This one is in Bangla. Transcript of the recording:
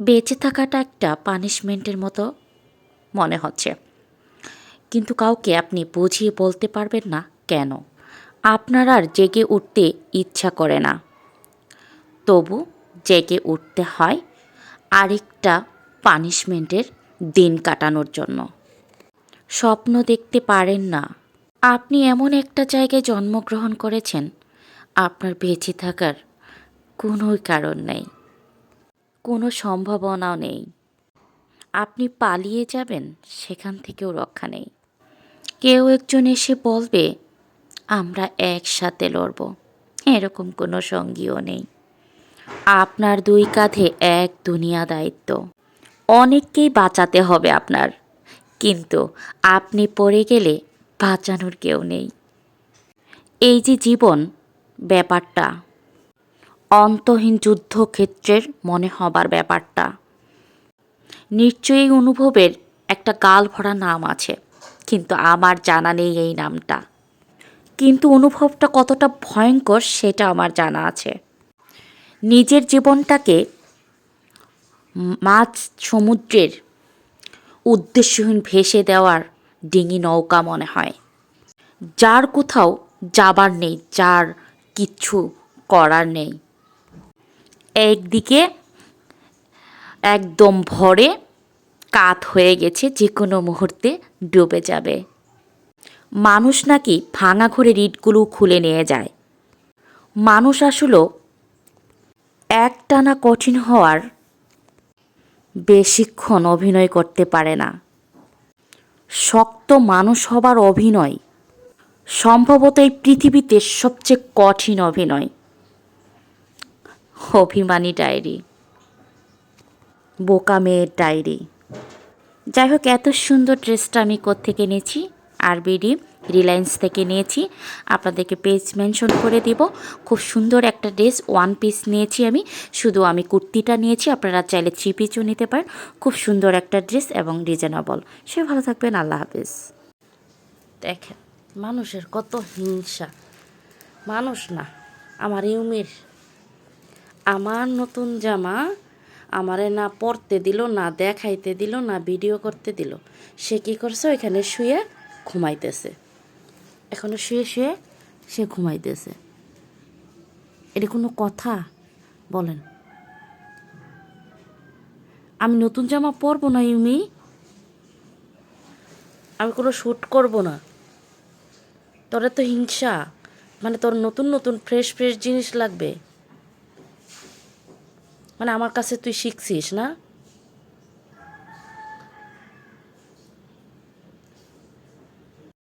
বেঁচে থাকাটা একটা পানিশমেন্টের মতো মনে হচ্ছে। কিন্তু কাউকে আপনি বুঝিয়ে বলতে পারবেন না কেন? আপনার আর জেগে উঠতে ইচ্ছা করে না। তবু জেগে উঠতে হয় আরেকটা পানিশমেন্টের দিন কাটানোর জন্য। স্বপ্ন দেখতে পারেন না। আপনি এমন একটা জায়গায় জন্মগ্রহণ করেছেন, আপনার বেঁচে থাকার কোনো কারণ নেই, কোনো সম্ভাবনাও নেই। আপনি পালিয়ে যাবেন, সেখান থেকেও রক্ষা নেই। কেউ একজন এসে বলবে, আমরা একসাথে লড়ব। এরকম কোনো সঙ্গীও নেই। আপনার দুই কাঁধে এক দুনিয়া দায়িত্ব। অনেককেই বাঁচাতে হবে আপনার। কিন্তু আপনি পড়ে গেলে বাঁচানোর কেউ নেই। এই যে জীবন, ব্যাপারটা, অন্তহীন যুদ্ধক্ষেত্রের মনে হবার ব্যাপারটা, নিশ্চয়ই অনুভবের একটা গাল ভরা নাম আছে, কিন্তু আমার জানা নেই এই নামটা। কিন্তু অনুভবটা কতটা ভয়ঙ্কর সেটা আমার জানা আছে। নিজের জীবনটাকে মাছ সমুদ্রের উদ্দেশ্যহীন ভেসে দেওয়ার ডিঙি নৌকা মনে হয়। যার কোথাও যাবার নেই, যার কিচ্ছু করার নেই। একদিকে একদম ভরে কাত হয়ে গেছে যে কোনো মুহূর্তে ডুবে যাবে। মানুষ নাকি ভাঙা ঘরে ইটগুলো খুলে নিয়ে যায়। মানুষ আসলে একটানা কঠিন হওয়ার বেশিক্ষণ অভিনয় করতে পারে না। শক্ত মানুষ হবার অভিনয়। সম্ভবত এই পৃথিবীতে সবচেয়ে কঠিন অভিনয়। অভিমানী ডায়েরি। বোকা মেয়ের ডায়েরি। যাই হোক, এত সুন্দর ড্রেসটা আমি কোত্থেকে নিয়েছি আরবিডি রিলায়েন্স থেকে নিয়েছি। আপনাদেরকে পেজ মেনশন করে দিব। খুব সুন্দর একটা ড্রেস ওয়ান পিস নিয়েছি আমি। শুধু আমি কুর্তিটা নিয়েছি, আপনারা চাইলে থ্রি পিসও নিতে পারেন। খুব সুন্দর একটা ড্রেস এবং রিজনেবল সে ভালো থাকবেন, আল্লাহ হাফিজ। দেখেন, মানুষের কত হিংসা। মানুষ না, আমার ইউমের। আমার নতুন জামা আমারে না পরতে দিল, না দেখাইতে দিল, না ভিডিও করতে দিল। সে কী করছে? ওইখানে শুয়ে ঘুমাইতেছে। এখনও শুয়ে শুয়ে সে ঘুমাইতেছে। এটা কোনো কথা? বলেন। আমি নতুন জামা পরবো না, ইউমি? আমি কোনো শ্যুট করব না। তোর তো হিংসা। মানে তোর নতুন নতুন ফ্রেশ ফ্রেশ জিনিস লাগবে। মানে আমার কাছে তুই শিখছিস, না?